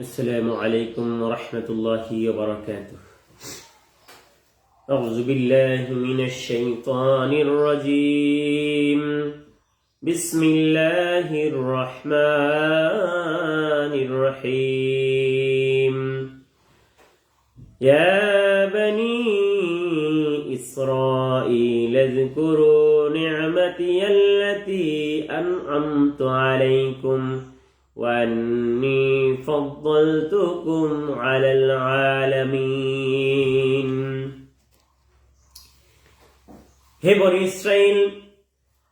السلام عليكم ورحمة الله وبركاته. أعوذ بالله من الشيطان الرجيم. بسم الله الرحمن الرحيم. يا بني إسرائيل اذكروا نعمتي التي أنعمت عليكم. وأني فضلتكم على العالمين হে বনি ইসরাইল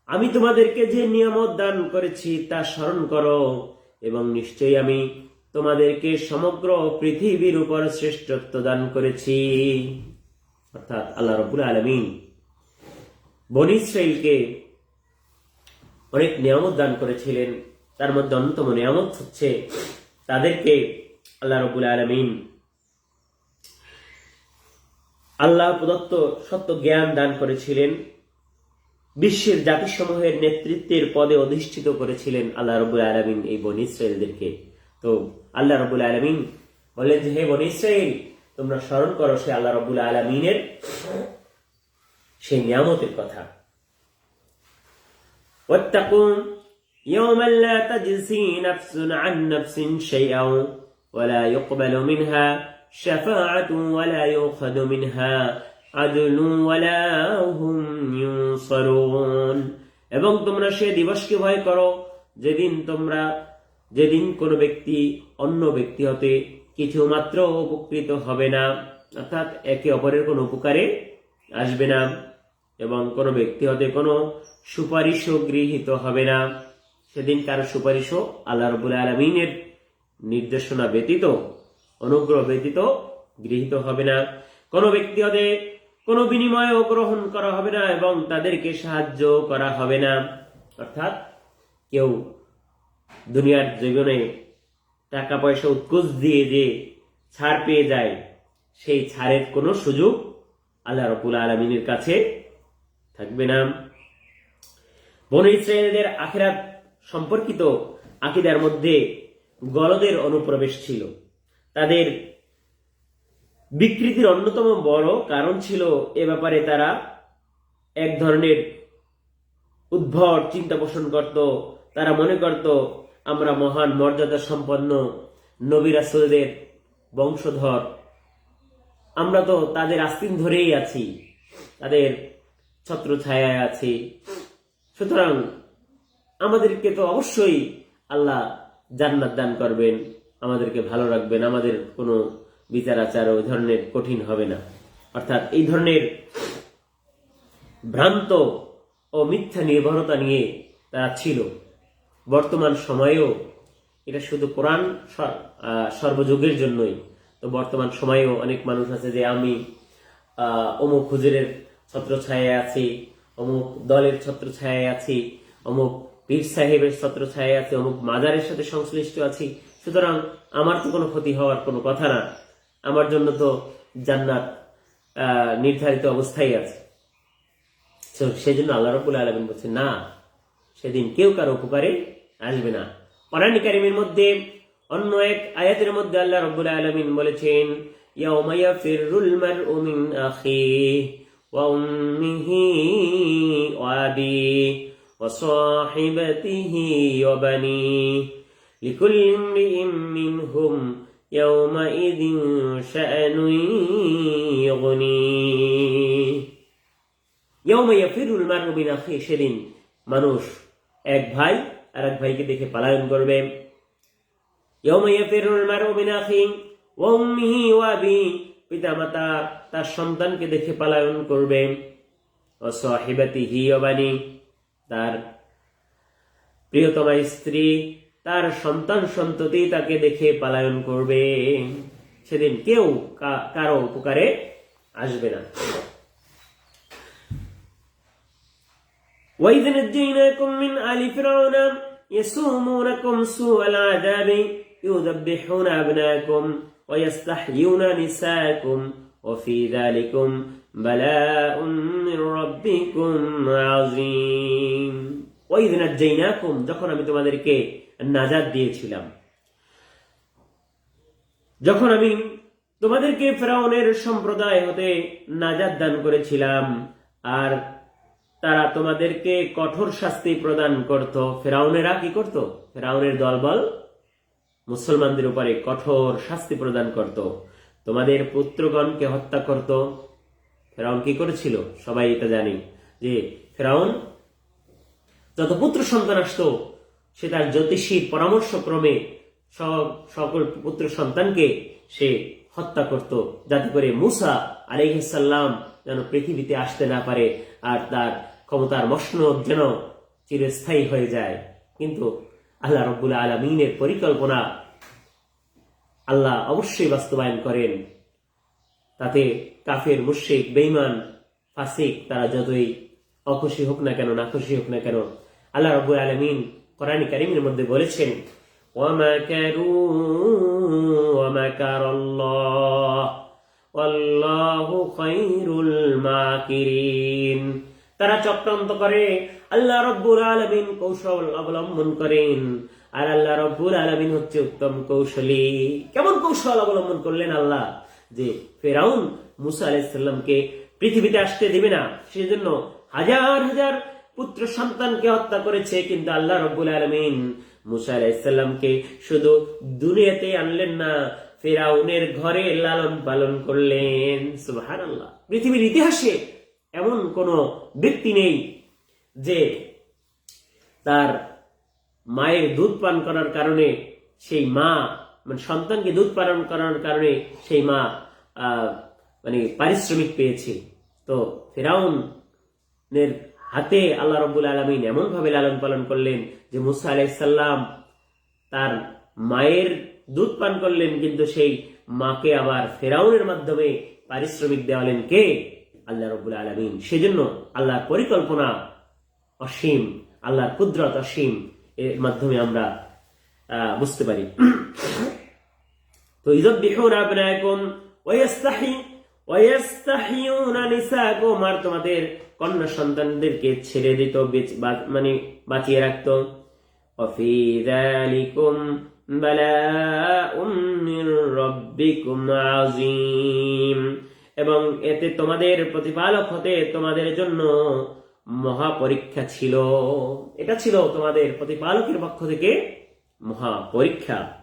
আমি তোমাদেরকে যে নিয়ামত দান করেছি তা স্মরণ করো এবং নিশ্চয়ই আমি তোমাদেরকে সমগ্র পৃথিবীর উপর শ্রেষ্ঠত্ব দান করেছি অর্থাৎ আল্লাহ রবুল আলমিন বনি ইসরাইলকে অনেক নিয়ামত দান করেছিলেন তার মধ্যে অন্যতম নিয়ামত হচ্ছে তাদেরকে আল্লাহ রবুল আলমিন আল্লাহ প্রদত্ত সত্য জ্ঞান দান করেছিলেন। বিশ্বের জাতিসমূহের নেতৃত্বের পদে অধিষ্ঠিত করেছিলেন আল্লাহ রবুল আলমিন এই বন ইসরায়েলদেরকে তো আল্লাহ রবুল আলমিন বললেন যে, হে বন ইসরায়েল তোমরা স্মরণ করো সে আল্লাহ রবুল আলমিনের সেই নিয়ামতের কথা। يوما لا تجزي نفس عن نفس شيئا ولا يقبل منها شفاعة ولا يؤخذ منها عدل ولا هم ينصرون এবং তোমরা সে দিবসকে ভয় করো যেদিন তোমরা যেদিন কোনো ব্যক্তি অন্য ব্যক্তি হতে কিছু মাত্র উপকৃত হবে না অর্থাৎ একে অপরের কোনো উপকারে আসবে না এবং কোনো ব্যক্তি হতে কোনো সুপারিশও গৃহীত হবে না সেদিন কারও সুপারিশও আল্লাহ রবুল আলমিনের নির্দেশনা ব্যতীত, অনুগ্রহ ব্যতীত গৃহীত হবে না। কোনো ব্যক্তি হতে কোনো বিনিময়ও গ্রহণ করা হবে না এবং তাদেরকে সাহায্য করা হবে না। অর্থাৎ কেউ দুনিয়ার জীবনে টাকা পয়সা উৎকোচ দিয়ে যে ছাড় পেয়ে যায়, সেই ছাড়ের কোনো সুযোগ আল্লাহ রবুল আলমিনের কাছে থাকবে না। বন ইসরায়েলদের আখেরাত সম্পর্কিত আকিদার মধ্যে গলদের অনুপ্রবেশ ছিল। তাদের বিকৃতির অন্যতম বড় কারণ ছিল এ ব্যাপারে তারা এক ধরনের উদ্ভট চিন্তা পোষণ করত। তারা মনে করত, আমরা মহান মর্যাদা সম্পন্ন নবী রাসুলদের বংশধর। আমরা তো তাদের আস্তিন ধরেই আছি, তাদের ছত্র ছায়ায় আছি। সুতরাং আমাদেরকে তো অবশ্যই আল্লাহ জান্নাত দান করবেন, আমাদেরকে ভালো রাখবেন, আমাদের কোনো বিচার আচার ওই ধরনের কঠিন হবে না। অর্থাৎ এই ধরনের ভ্রান্ত ও মিথ্যা নির্ভরতা নিয়ে তারা ছিল। বর্তমান সময়েও এটা শুধু কোরআন সর্বযুগের জন্যই, তো বর্তমান সময়েও অনেক মানুষ আছে যে আমি অমুক হুজুরের ছত্রছায়ায় আছি, অমুক দলের ছত্রছায়ায় আছি, অমুক পীর সাহেবের ছত্রছায়ায় আছি, অমুক মাজারের সাথে সংশ্লিষ্ট আছি। সুতরাং আমার তো কোনো ক্ষতি হওয়ার কোনো কথা না। আমার জন্য তো জান্নাত নির্ধারিত অবস্থায় আছে। সেই জন্য আল্লাহ রবুল আলমিন বলছে, না, সেদিন কেউ কারও উপকারে আসবে না। কোরআন কারিমের মধ্যে অন্য এক আয়াতের মধ্যে আল্লাহ রব্বুল আলামিন বলেছেন, ইয়াউমা ইয়াফিরুল মারউ আখিহি ওয়া উম্মিহি ওয়া ওয়া বানিহি লিকুল্লি ইমরিইম মিনহুম ইয়াউমাইযিন শাআনুন ইউগনিহি ইয়াউমা ইয়াফিরুল মারউ মিন আখিহি সেদিন মানুষ এক ভাই আর এক ভাইকে দেখে পালায়ন করবে। ইয়াফিরুল মারউ মিন আখিহি ওয়া উম্মিহি ওয়া আবিহি পিতামাতা তার সন্তানকে দেখে পালায়ন করবে। ও সাহিবাতিহি ওয়া বানি তার প্রিয়তমা স্ত্রী তার সন্তান সন্ততি তাকে দেখে পালায়ন করবে সেদিন কেউ কা- কারো উপকারে আসবে না وإذ نجيناكم من آل فرعون يسومونكم سوء العذاب يذبحون أبناءكم ويستحيون نساءكم وفي ذلكم بلاء من ربكم عظيم ওয়াইদ নাজ্জাইনাকুম যখন আমি তোমাদেরকে নাজাত দিয়েছিলাম। যখন আমি তোমাদেরকে ফেরাউনের সম্প্রদায় হতে নাজাদ দান করেছিলাম, আর তারা তোমাদেরকে কঠোর শাস্তি প্রদান করত, ফেরাউনেরা কি করত? ফেরাউনের দলবল মুসলমানদের উপরে কঠোর শাস্তি প্রদান করত। তোমাদের পুত্রগণকে হত্যা করত। ফেরাউন কি করেছিল? সবাই এটা জানি যে ফেরাউন যত পুত্র সন্তান আসতো, সে তার জ্যোতিষীর পরামর্শক্রমে সব, সকল পুত্র সন্তানকে সে হত্যা করত, যাতে করে মুসা আলাইহিসাল্লাম যেন পৃথিবীতে আসতে না পারে আর তার ক্ষমতার মসনদ যেন চিরস্থায়ী হয়ে যায়। কিন্তু আল্লাহ রব্বুল আলমিনের পরিকল্পনা আল্লাহ অবশ্যই বাস্তবায়ন করেন। তাতে কাফের, মুশ্রিক বেইমান ফাসিক তারা যতই অখুশি হোক না কেন, না খুশি হোক না কেন। আল্লাহ রব আলমিন কোরআন কারিমের মধ্যে বলেছেন তারা চক্রান্ত করে, আল্লাহ রব্বুর আলমিন কৌশল অবলম্বন করেন। আর আল্লাহ রব্বুর আলমিন হচ্ছে উত্তম কৌশলী। কেমন কৌশল অবলম্বন করলেন আল্লাহ? যে ফেরাউন মুসা আলাইসাল্লামকে পৃথিবীতে আসতে দিবে না, সেজন্য হাজার হাজার পুত্র সন্তানকে হত্যা করেছে, কিন্তু আল্লাহ রব্বুল আলমিন মুসা আলাইসাল্লামকে শুধু দুনিয়াতে আনলেন না, ফেরাউনের ঘরে লালন পালন করলেন। সুবাহান আল্লাহ পৃথিবীর ইতিহাসে এমন কোন ব্যক্তি নেই যে তার মায়ের দুধ পান করার কারণে সেই মা মানে সন্তানকে দুধ পালন করার কারণে সেই মা মানে পারিশ্রমিক পেয়েছে। তো ফেরাউনের হাতে আল্লাহ রব্বুল আলমিন এমন ভাবে লালন পালন করলেন যে মুসা আলাইসাল্লাম তার মায়ের দুধ পান করলেন, কিন্তু সেই মাকে আবার ফেরাউনের মাধ্যমে পারিশ্রমিক দেওয়ালেন কে? আল্লাহ রব্বুল আলমিন। সেজন্য আল্লাহর পরিকল্পনা অসীম, আল্লাহর কুদরত অসীম এর মাধ্যমে আমরা বুঝতে পারি। তো ইযব্বিহুনা আবনায়াকুম ওয়া ইয়াস্তাহি ওয়া ইয়াস্তাহিয়ুনা নিসাকুম। আর তোমাদের কন্যা সন্তানদেরকে ছেড়ে দিত মানে বাঁচিয়ে রাখত। অফি এবং এতে তোমাদের প্রতিপালক হতে তোমাদের জন্য মহাপরীক্ষা ছিল। এটা ছিল তোমাদের প্রতিপালকের পক্ষ থেকে মহাপরীক্ষা।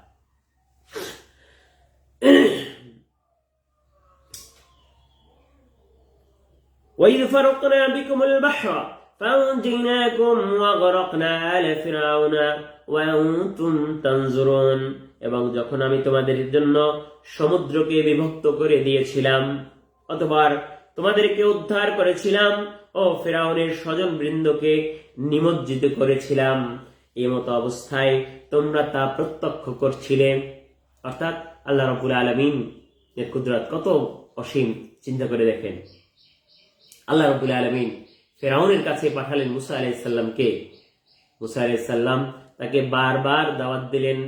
وإذ فرقنا بكم البحر فأنجيناكم وغرقنا آل فرعون وأنتم تنظرون এবং যখন আমি তোমাদের জন্য সমুদ্রকে বিভক্ত করে দিয়েছিলাম অতবার তোমাদেরকে উদ্ধার করেছিলাম ও ফেরাউনের স্বজন বৃন্দকে নিমজ্জিত করেছিলাম এই মতো অবস্থায় তোমরা তা প্রত্যক্ষ করছিলে অর্থাৎ আল্লাহ রবুল আলমিন এর কুদরত কত অসীম চিন্তা করে দেখেন আল্লাহ রবুল আলমিন ফেরাউনের কাছে পাঠালেন মুসা আলাইসাল্লামকে মুসা আলাইসাল্লাম তাকে বারবার দাওয়াত দিলেন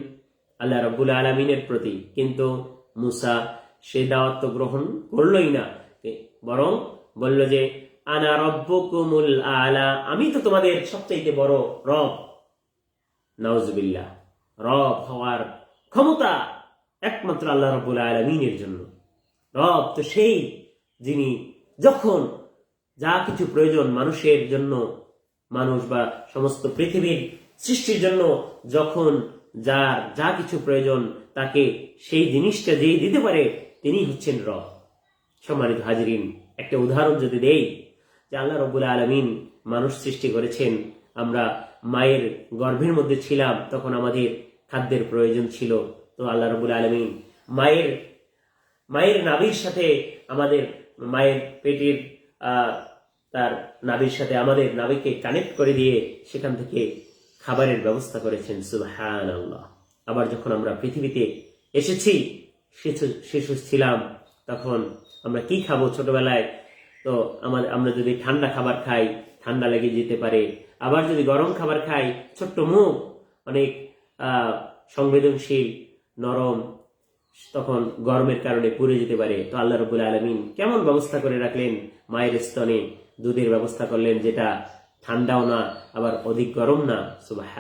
আল্লাহ রবুল আলমিনের প্রতি। কিন্তু মুসা সে দাওয়াত তো গ্রহণ করলই না। বরং বলল যে, আনা রব্বকুমুল আলা। আমি তো তোমাদের সবচাইতে বড় রব। নওয়াজবিল্লাহ রব হওয়ার ক্ষমতা একমাত্র আল্লাহ রবুল আলমিনের জন্য। রব তো সেই যিনি যখন যা কিছু প্রয়োজন মানুষের জন্য, মানুষ বা সমস্ত পৃথিবীর সৃষ্টির জন্য, যখন যার যা কিছু প্রয়োজন তাকে সেই জিনিসটা যেই দিতে পারে, তিনি হচ্ছেন রব। সম্মানিত হাজিরিন, একটা উদাহরণ যদি দেই, যে আল্লাহ রবুল আলমিন মানুষ সৃষ্টি করেছেন, আমরা মায়ের গর্ভের মধ্যে ছিলাম, তখন আমাদের খাদ্যের প্রয়োজন ছিল। তো আল্লাহ রবুল আলমিন মায়ের মায়ের নাভির সাথে আমাদের মায়ের পেটের তার নাবির সাথে আমাদের নাবিকে কানেক্ট করে দিয়ে সেখান থেকে খাবারের ব্যবস্থা করেছেন আল্লাহ আবার যখন আমরা পৃথিবীতে এসেছি, শিশু ছিলাম, তখন আমরা কি খাব ছোটবেলায়? তো আমাদের, আমরা যদি ঠান্ডা খাবার খাই, ঠান্ডা লেগে যেতে পারে। আবার যদি গরম খাবার খাই, ছোট্ট মুখ, অনেক সংবেদনশীল, নরম, তখন গরমের কারণে পুড়ে যেতে পারে। তো আল্লাহ রবুল আলমিন কেমন ব্যবস্থা করে রাখলেন মায়ের স্তনে? দুধের ব্যবস্থা করলেন যেটা ঠান্ডাও না, আবার অধিক গরম না। সুবাহ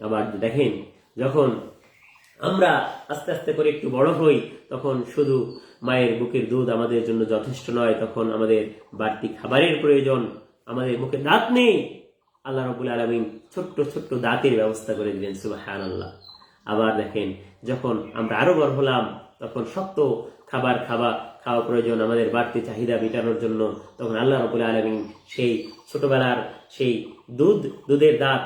আবার দেখেন, যখন আমরা আস্তে আস্তে করে একটু বড় হই, তখন শুধু মায়ের বুকের দুধ আমাদের জন্য যথেষ্ট নয়, তখন আমাদের বাড়তি খাবারের প্রয়োজন, আমাদের মুখে দাঁত নেই। আল্লাহ রবুল আলমিন ছোট্ট ছোট্ট দাঁতের ব্যবস্থা করে দিলেন সুবাহান আল্লাহ আবার দেখেন, যখন আমরা আরও বড় হলাম, তখন শক্ত খাবার খাওয়া খাওয়া প্রয়োজন, আমাদের বাড়তি চাহিদা মেটানোর জন্য। তখন আল্লাহ রবুল আলমিন সেই ছোটবেলার সেই দুধ, দুধের দাঁত,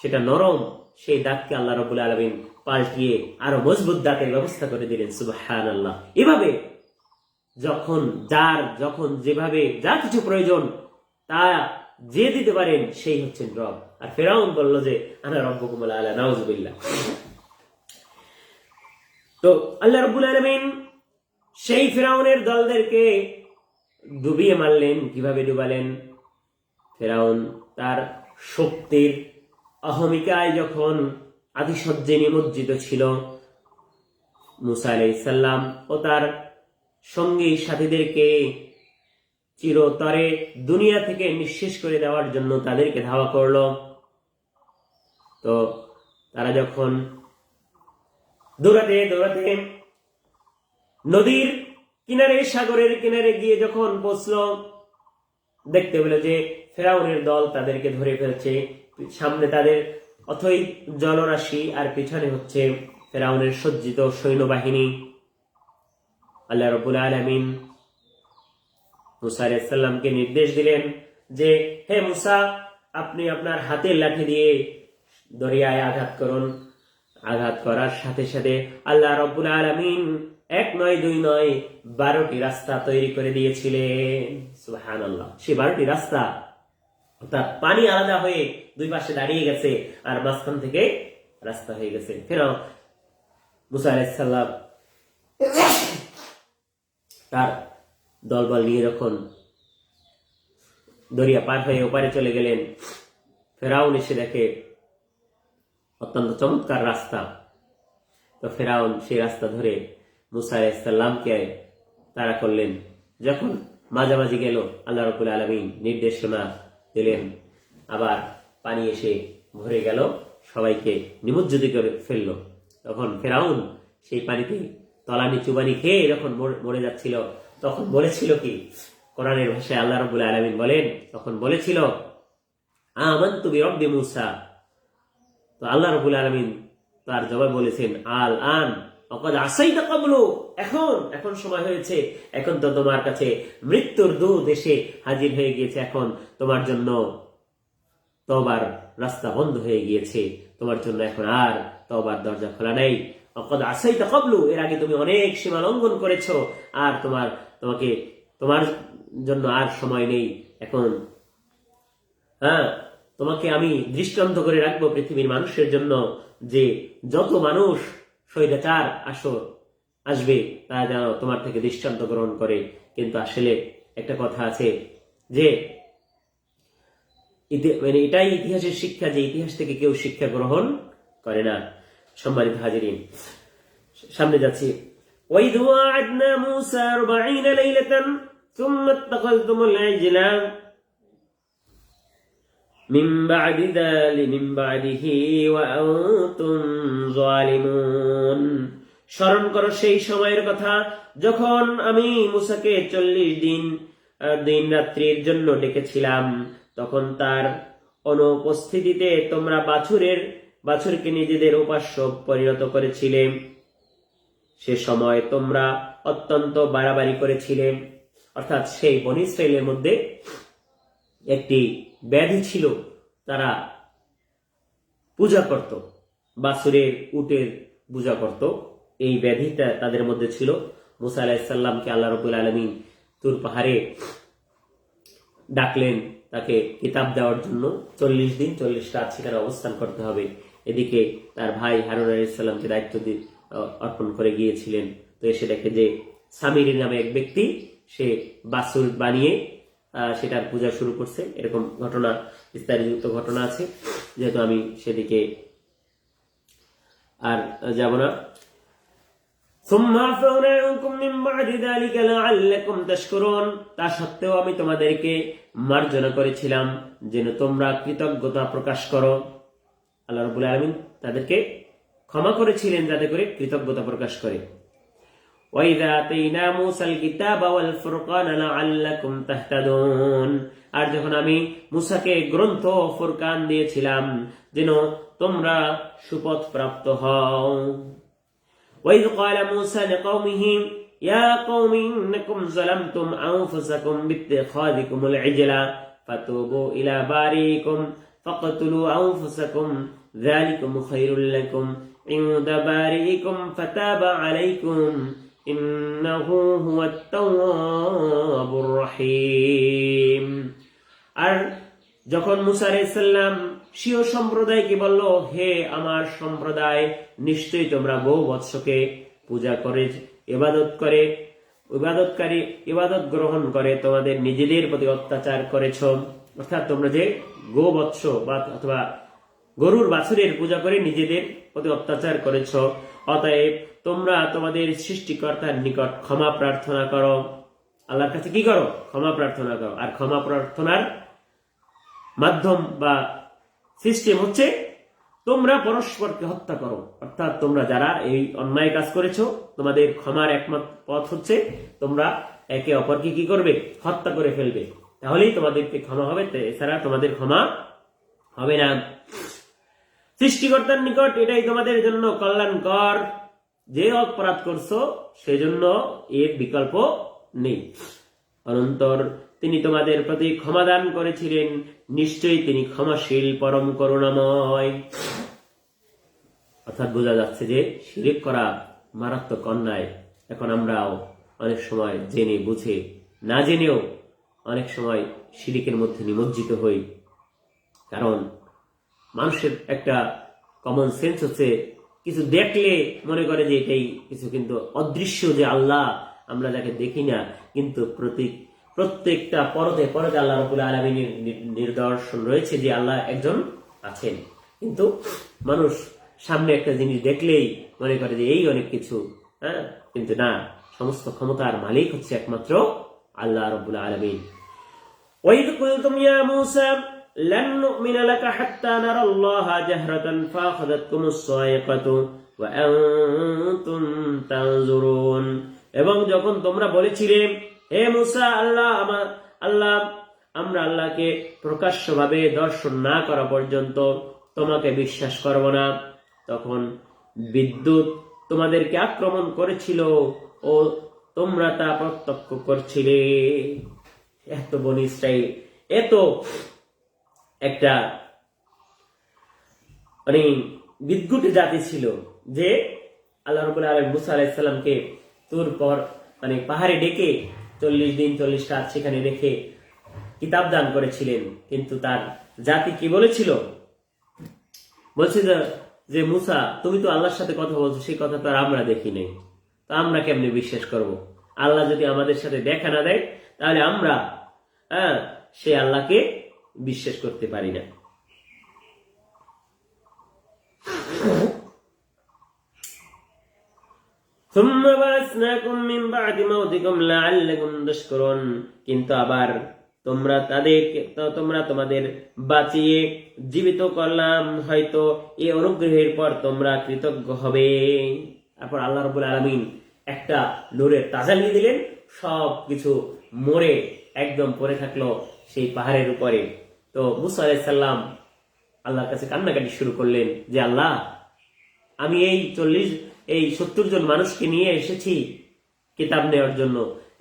সেটা নরম, সেই দাঁতকে আল্লাহ রবুল আলমিন পাল্টিয়ে আরও মজবুত দাঁতের ব্যবস্থা করে দিলেন। সুবাহান আল্লাহ এভাবে যখন, যার যখন যেভাবে যা কিছু প্রয়োজন, তা যে দিতে পারেন, সেই হচ্ছেন রব। আর ফেরাউন বলল যে, আনা রব্বকুমুল আলা, নাউজুবিল্লাহ। তো আল্লাহ রব্বুল আলমিন সেই ফেরাউনের দলদেরকে ডুবিয়ে মারলেন। কীভাবে ডুবালেন? ফেরাউন তার শক্তির অহমিকায় যখন আদিসজ্জে নিমজ্জিত ছিল, মুসা ও তার সঙ্গী সাথীদেরকে চিরতরে দুনিয়া থেকে নিঃশেষ করে দেওয়ার জন্য তাদেরকে ধাওয়া করল। তো তারা যখন দৌড়াতে দৌড়াতে নদীর কিনারে, সাগরের কিনারে গিয়ে যখন পৌঁছলো দেখতে পেল যে ফেরাউনের দল তাদেরকে ধরে ফেলছে। সামনে তাদের অথই জলরাশি আর পিছনে হচ্ছে ফেরাউনের সজ্জিত সৈন্যবাহিনী। আল্লাহ রবুল আলমিন মুসা নির্দেশ দিলেন যে, হে মুসা, আপনি আপনার হাতের লাঠি দিয়ে দরিয়ায় আঘাত করুন। আঘাত করার সাথে সাথে আল্লাহ রব্বুল আলমিন এক নয়, দুই নয় বারোটি রাস্তা তৈরি করে দিয়েছিলেন। সুহান আল্লাহ সে বারোটি রাস্তা অর্থাৎ পানি আলাদা হয়ে দুই পাশে দাঁড়িয়ে গেছে আর মাঝখান থেকে রাস্তা হয়ে গেছে। ফের মুসা আলাইসাল্লাম তার দলবল নিয়ে যখন দরিয়া পার হয়ে ওপারে চলে গেলেন, ফেরাউন এসে দেখে অত্যন্ত চমৎকার রাস্তা। তো ফেরাউন সেই রাস্তা ধরে মুসা আলাইসাল্লামকে তারা করলেন। যখন মাঝামাঝি গেল, আল্লাহ রবুল আলমিন নির্দেশনা দিলেন। আবার পানি এসে ভরে গেল, সবাইকে নিমজ্জিত করে ফেলল। তখন ফেরাউন সেই পানিতে তলানি চুবানি খেয়ে যখন মরে যাচ্ছিল, তখন বলেছিল কি? কোরআনের ভাষায় আল্লাহ রবুল আলমিন বলেন, তখন বলেছিল আমান তুমি রব্বি মুসা। তো আল্লাহ রবুল আলমিন তার জবাব বলেছেন আল আন অকদ আসাই কবলো। এখন এখন সময় হয়েছে, এখন তো তোমার কাছে মৃত্যুর দুধ এসে হাজির হয়ে গিয়েছে, এখন তোমার জন্য তবার রাস্তা বন্ধ হয়ে গিয়েছে, তোমার জন্য এখন আর তবার দরজা খোলা নেই। অকদ আসাই কবলু, এর আগে তুমি অনেক সীমা লঙ্ঘন করেছ, আর তোমার, তোমাকে, তোমার জন্য আর সময় নেই, এখন হ্যাঁ তোমাকে আমি দৃষ্টান্ত করে রাখবো পৃথিবীর মানুষের জন্য যে যত মানুষ স্বৈরাচার আসো আসবে তারা যেন তোমার থেকে দৃষ্টান্ত গ্রহণ করে কিন্তু আসলে একটা কথা আছে যে ইতি- মানে এটাই ইতিহাসের শিক্ষা যে ইতিহাস থেকে কেউ শিক্ষা গ্রহণ করে না সম্মানিত হাজিরিন সামনে যাচ্ছি وإذ وعدنا موسى أربعين ليلة ثم اتخذتم العجل من بعد ذلك من بعده وأنتم ظالمون স্মরণ করো সেই সময়ের কথা যখন আমি মুসাকে চল্লিশ দিন আহ, দিন রাত্রির জন্য ডেকেছিলাম তখন তার অনুপস্থিতিতে তোমরা বাছুরের বাছুরকে নিজেদের উপাস্য পরিণত করেছিলে সে সময় তোমরা অত্যন্ত বাড়াবাড়ি করেছিলে অর্থাৎ সেই বনি ইসরায়েলের মধ্যে একটি ব্যাধি ছিল, তারা পূজা করত বাসুরের উটের পূজা করত। এই ব্যাধিটা তাদের মধ্যে ছিল। মুসা আলাহিসাল্লামকে আল্লাহ রবুল আলমিন তুর পাহাড়ে ডাকলেন তাকে কিতাব দেওয়ার জন্য। চল্লিশ দিন, চল্লিশ রাত সেখানে অবস্থান করতে হবে। এদিকে তার ভাই হারুন আলাইসাল্লামকে দায়িত্ব অর্পণ করে গিয়েছিলেন। তো এসে দেখে যে সামির নামে এক ব্যক্তি, সে বাসুর বানিয়ে সেটার পূজা শুরু করছে। এরকম ঘটনা বিস্তারিত ঘটনা আছে। যেহেতু আমি সেদিকে আর যাব না। তা সত্ত্বেও আমি তোমাদেরকে মার্জনা করেছিলাম, যেন তোমরা কৃতজ্ঞতা প্রকাশ করো। আল্লাহ রবুল আলমিন তাদেরকে ক্ষমা করেছিলেন যাতে করে কৃতজ্ঞতা প্রকাশ করে। وَإِذَا آتَيْنَا مُوسَى الْكِتَابَ وَالْفُرْقَانَ لَعَلَّكُمْ تَهْتَدُونَ আর যখন আমি মুসাকে গ্রন্থ ও ফুরকান দিয়েছিলাম যেন তোমরা সুপথ প্রাপ্ত হও وإذ قال موسى لقومه يا قوم إنكم ظلمتم أنفسكم باتخاذكم العجل فتوبوا إلى بارئكم فاقتلوا أنفسكم ذلكم خير لكم عند بارئكم فتاب عليكم আর যখন মুসার ইসলাম সিও সম্প্রদায়কে বলল, হে আমার সম্প্রদায়, নিশ্চয়ই তোমরা বহু বৎসকে পূজা করে, ইবাদত করে, ইবাদতকারী ইবাদত গ্রহণ করে, তোমাদের নিজেদের প্রতি অত্যাচার করেছ। অর্থাৎ তোমরা যে গো বৎস বা অথবা গরুর বাছুরের পূজা করে নিজেদের প্রতি অত্যাচার করেছ, অতএব তোমরা তোমাদের সৃষ্টিকর্তার নিকট ক্ষমা প্রার্থনা করো। আল্লাহর কাছে কি করো? ক্ষমা প্রার্থনা করো। আর ক্ষমা প্রার্থনার মাধ্যম বা সিস্টেম হচ্ছে, তোমরা পরস্পরকে হত্যা করো। অর্থাৎ তোমরা যারা এই অন্যায় কাজ করেছ, তোমাদের ক্ষমার একমাত্র পথ হচ্ছে, তোমরা একে অপরকে কি করবে? হত্যা করে ফেলবে। তাহলেই তোমাদেরকে ক্ষমা হবে। এছাড়া তোমাদের ক্ষমা হবে না। সৃষ্টিকর্তার নিকট এটাই তোমাদের জন্য কল্যাণকর। যে অপরাধ করছ, সেজন্য এর বিকল্প নেই। অনন্তর তিনি তোমাদের প্রতি ক্ষমাদান করেছিলেন, নিশ্চয়ই তিনি ক্ষমাশীল পরম করুণাময়। অর্থাৎ বোঝা যাচ্ছে যে শিরিক করা মারাত্মক অন্যায়। এখন আমরাও অনেক সময় জেনে, বুঝে, না জেনেও অনেক সময় শিরিকের মধ্যে নিমজ্জিত হই। কারণ মানুষের একটা কমন সেন্স হচ্ছে কিছু দেখলে মনে করে যে এটাই কিছু কিন্তু অদৃশ্য যে আল্লাহ, আমরা যাকে দেখি না, কিন্তু প্রতীক প্রত্যেকটা পরতে পরতে আল্লাহ রবুল আলমিনের নির্দর্শন রয়েছে যে আল্লাহ একজন আছেন। কিন্তু মানুষ সামনে একটা জিনিস দেখলেই মনে করে যে এই অনেক কিছু হ্যাঁ? কিন্তু না, সমস্ত ক্ষমতার মালিক হচ্ছে একমাত্র আল্লাহ রবুল্লা আলমিন। ওই তুমি لن نؤمن لك حتى نرى الله جهرة فأخذتكم الصاعقة وأنتم تنظرون এবং যখন তোমরা বলেছিলে হে মুসা আল্লাহ আমার আল্লাহ আমরা আল্লাহকে প্রকাশ্যভাবে দর্শন না করা পর্যন্ত তোমাকে বিশ্বাস করব না তখন বিদ্যুৎ তোমাদেরকে আক্রমণ করেছিল ও তোমরা তা প্রত্যক্ষ করছিলে এত বন ইসরাইল এত একটা মানে বিদ্যুৎ জাতি ছিল যে আল্লাহ রবুল্লা আলম মুসা আলাহিসাল্লামকে তোর পর মানে পাহাড়ে ডেকে চল্লিশ দিন, চল্লিশ রাত সেখানে রেখে কিতাব দান করেছিলেন। কিন্তু তার জাতি কি বলেছিল? বলছে যে- যে মুসা, তুমি তো আল্লাহর সাথে কথা বলছো, সেই কথা তো আর আমরা দেখি নাই। তো আমরা কেমনি বিশ্বাস করব? আল্লাহ যদি আমাদের সাথে দেখা না দেয়, তাহলে আমরা হ্যাঁ সে আল্লাহকে বিশ্বাস করতে পারি না। কিন্তু আবার তোমরা তাদেরকে তোমরা তোমাদের বাঁচিয়ে জীবিত করলাম, হয়তো এই অনুগ্রহের পর তোমরা কৃতজ্ঞ হবে। তারপর আল্লাহ রবুল আলমিন একটা নূরের তাজালি দিলেন। সব কিছু মরে একদম পড়ে থাকল সেই পাহাড়ের উপরে। তো মুসা আলাইসাল্লাম আল্লাহর কাছে কান্নাকাটি শুরু করলেন যে, আল্লাহ, আমি এই চল্লিশ, এই সত্তর জন মানুষকে নিয়ে এসেছি কিতাব নেওয়ার জন্য।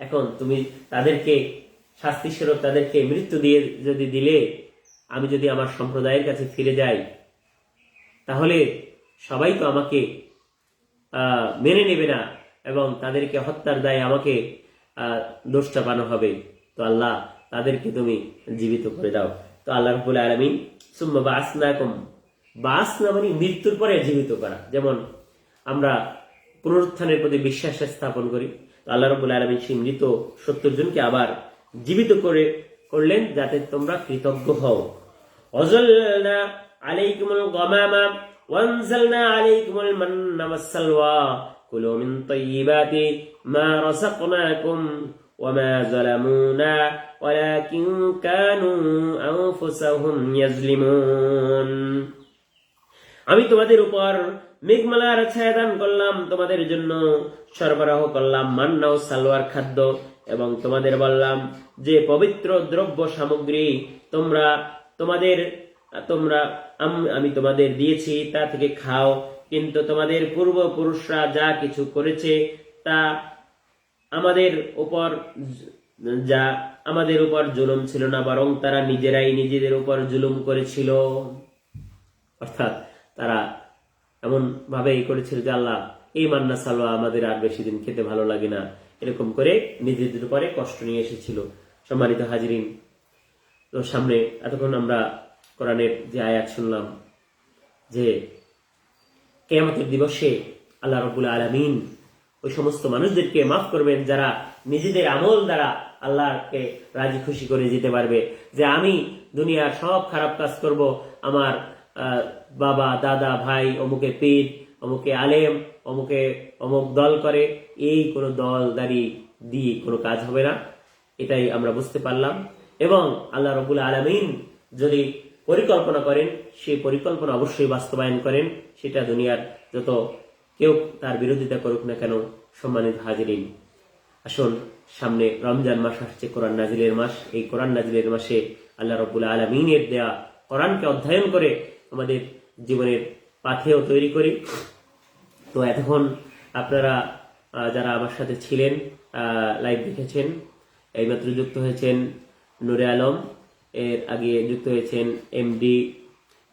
এখন তুমি তাদেরকে শাস্তি স্বরূপ তাদেরকে মৃত্যু দিয়ে যদি দিলে, আমি যদি আমার সম্প্রদায়ের কাছে ফিরে যাই, তাহলে সবাই তো আমাকে মেনে নেবে না এবং তাদেরকে হত্যার দায়ে আমাকে দোষ চাপানো হবে। তো আল্লাহ, তাদেরকে তুমি জীবিত করে দাও। তো আল্লাহ রবুল আলমিন সুম্মা বাসনাকুম বাসনা মানে মৃত্যুর পরে জীবিত করা যেমন আমরা পুনরুত্থানের প্রতি বিশ্বাস স্থাপন করি তো আল্লাহ রবুল আলমিন সেই মৃত সত্তর জনকে আবার জীবিত করে করলেন যাতে তোমরা কৃতজ্ঞ হও وظلنا عليكم الغمام وانزلنا عليكم المن والسلوى كلوا من طيبات ما رزقناكم وما ظلمونا ولكن كانوا أنفسهم يظلمون আমি তোমাদের উপর মেঘমালার ছায়া দান করলাম তোমাদের জন্য সরবরাহ করলাম মান্না ও সালোয়ার খাদ্য এবং তোমাদের বললাম যে পবিত্র দ্রব্য সামগ্রী তোমরা তোমাদের তোমরা আম- আমি তোমাদের দিয়েছি তা থেকে খাও কিন্তু তোমাদের পূর্বপুরুষরা যা কিছু করেছে তা আমাদের উপর যা আমাদের উপর জুলুম ছিল না, বরং তারা নিজেরাই নিজেদের উপর জুলুম করেছিল। অর্থাৎ তারা এমন ভাবে করেছিল যে, আল্লাহ, এই মান্না সালোয়া আমাদের আর বেশি দিন খেতে ভালো লাগে না। এরকম করে নিজেদের উপরে কষ্ট নিয়ে এসেছিল। সম্মানিত হাজিরিন, তো সামনে এতক্ষণ আমরা কোরআনের যে আয়াত শুনলাম যে, কেয়ামতের দিবসে আল্লাহ রবুল আলমিন ওই সমস্ত মানুষদেরকে মাফ করবেন যারা নিজেদের আমল দ্বারা আল্লাহকে রাজি খুশি করে যেতে পারবে। যে আমি দুনিয়ার সব খারাপ কাজ করব, আমার বাবা, দাদা, ভাই, অমুকে পীর, অমুকে আলেম, অমুকে, অমুক দল করে, এই কোনো দল, দাঁড়ি দিয়ে কোনো কাজ হবে না। এটাই আমরা বুঝতে পারলাম। এবং আল্লাহ রবুল আলমিন যদি পরিকল্পনা করেন সেই পরিকল্পনা অবশ্যই বাস্তবায়ন করেন। সেটা দুনিয়ার যত কেউ তার বিরোধিতা করুক না কেন সম্মানিত হাজিরিন। আসুন, সামনে রমজান মাস আসছে, কোরআন নাজিলের মাস। এই কোরআন নাজিলের মাসে আল্লাহ রবুল আলমিনের দেয়া কোরআনকে অধ্যয়ন করে আমাদের জীবনের পাথেও তৈরি করি। তো এতক্ষণ আপনারা যারা আমার সাথে ছিলেন লাইভ দেখেছেন, এইমাত্র যুক্ত হয়েছেন নুরে আলম, এর আগে যুক্ত হয়েছেন এমডি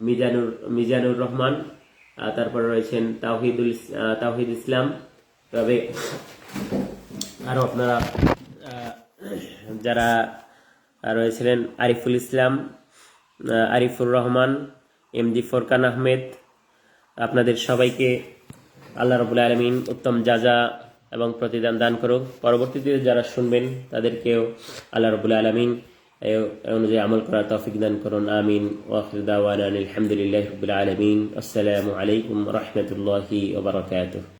মিজানুর মিজানুর রহমান তারপরে রয়েছেন তাহিদুল তাহিদ ইসলাম। তবে আরও আপনারা যারা রয়েছিলেন, আরিফুল ইসলাম আরিফুর রহমান, এমডি ফোরকান আহমেদ, আপনাদের সবাইকে আল্লাহ রবুল আলমিন উত্তম যাজা এবং প্রতিদান দান করুক। পরবর্তীতে যারা শুনবেন, তাদেরকেও আল্লাহ রবুল আলমিন অনুযায়ী আমল করার তৌফিক দান করুন আমিন ওয়াখির দাওয়ানা আলহামদুলিল্লাহ রবিল আলমিন আসসালামু আলাইকুম রহমতুল্লাহি ওবরাকাতুহ